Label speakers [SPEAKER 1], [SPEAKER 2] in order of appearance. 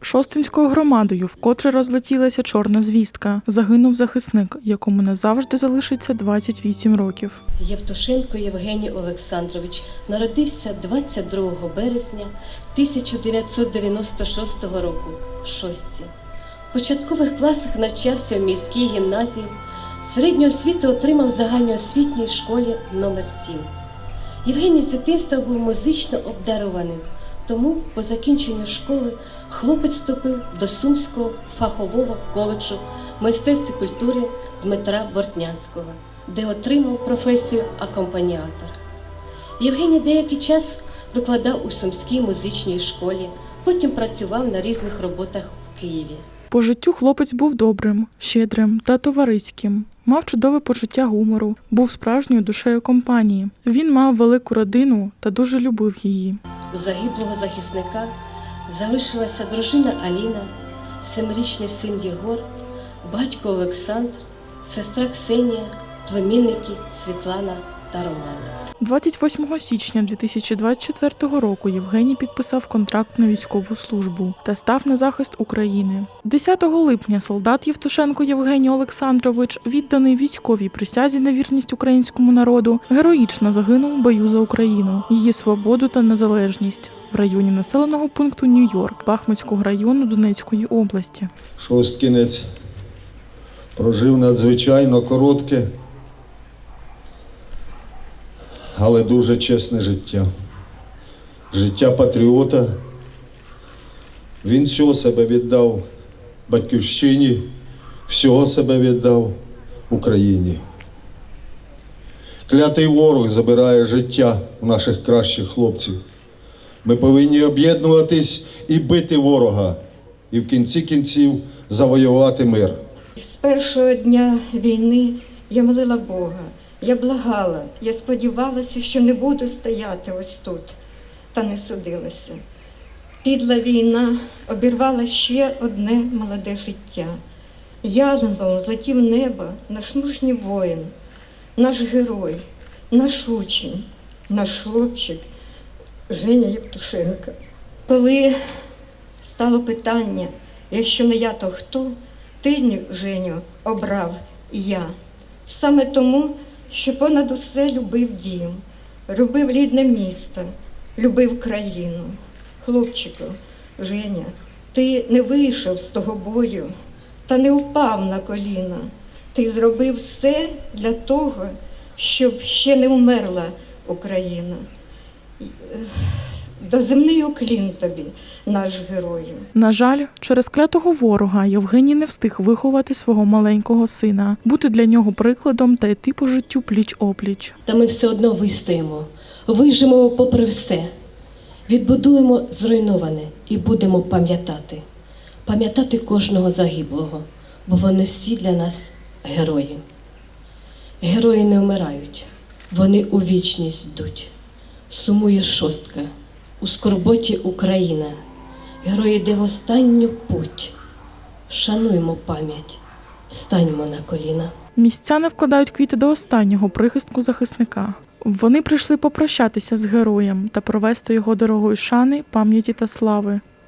[SPEAKER 1] Шостинською громадою вкотре розлетілася чорна звістка. Загинув захисник, якому назавжди залишиться 28 років.
[SPEAKER 2] Євтушенко Євгеній Олександрович народився 22 березня 1996 року в Шостці. В початкових класах навчався в міській гімназії, середню освіту отримав в загальноосвітній школі номер 7 Євгеній з дитинства був музично обдарованим, тому по закінченню школи хлопець вступив до Сумського фахового коледжу мистецтв і культури Дмитра Бортнянського, де отримав професію акомпаніатора. Євгеній деякий час викладав у Сумській музичній школі, потім працював на різних роботах в Києві.
[SPEAKER 1] По життю хлопець був добрим, щедрим та товариським. Мав чудове почуття гумору, був справжньою душею компанії. Він мав велику родину та дуже любив її.
[SPEAKER 2] У загиблого захисника залишилася дружина Аліна, семирічний син Єгор, батько Олександр, сестра Ксенія, племінники Світлана та Романа.
[SPEAKER 1] 28 січня 2024 року Євгеній підписав контракт на військову службу та став на захист України. 10 липня солдат Євтушенко Євгеній Олександрович, відданий військовій присязі на вірність українському народу, героїчно загинув у бою за Україну, її свободу та незалежність в районі населеного пункту Нью-Йорк Бахмутського району Донецької області.
[SPEAKER 3] Шосткінець прожив надзвичайно коротке, але дуже чесне життя. Життя патріота. Він всього себе віддав батьківщині, всього себе віддав Україні. Клятий ворог забирає життя у наших кращих хлопців. Ми повинні об'єднуватись і бити ворога, і в кінці кінців завоювати мир.
[SPEAKER 4] З першого дня війни я молила Бога, я благала, я сподівалася, що не буду стояти ось тут, та не судилася. Підла війна обірвала ще одне молоде життя. Янголом злетів небо наш мужній воїн, наш герой, наш учень, наш хлопчик Женя Євтушенко. Коли стало питання, якщо не я, то хто? Ти, Женю, обрав я. Саме тому, що понад усе любив дім, любив рідне місто, любив країну. Хлопчику, Женя, ти не вийшов з того бою та не впав на коліна. Ти зробив все для того, щоб ще не вмерла Україна. І, е, Доземний уклін тобі, наш герою.
[SPEAKER 1] На жаль, через клятого ворога Євгеній не встиг виховати свого маленького сина, бути для нього прикладом та йти по життю пліч опліч.
[SPEAKER 2] Та ми все одно вистоїмо, виживемо попри все, відбудуємо зруйноване і будемо пам'ятати, пам'ятати кожного загиблого, бо вони всі для нас герої. Герої не вмирають, вони у вічність йдуть. Сумує шостка, у скорботі Україна. Герой йде в останню путь. Шануймо пам'ять, станьмо на коліна.
[SPEAKER 1] Містяни вкладають квіти до останнього прихистку захисника. Вони прийшли попрощатися з героєм та провести його дорогої шани, пам'яті та слави.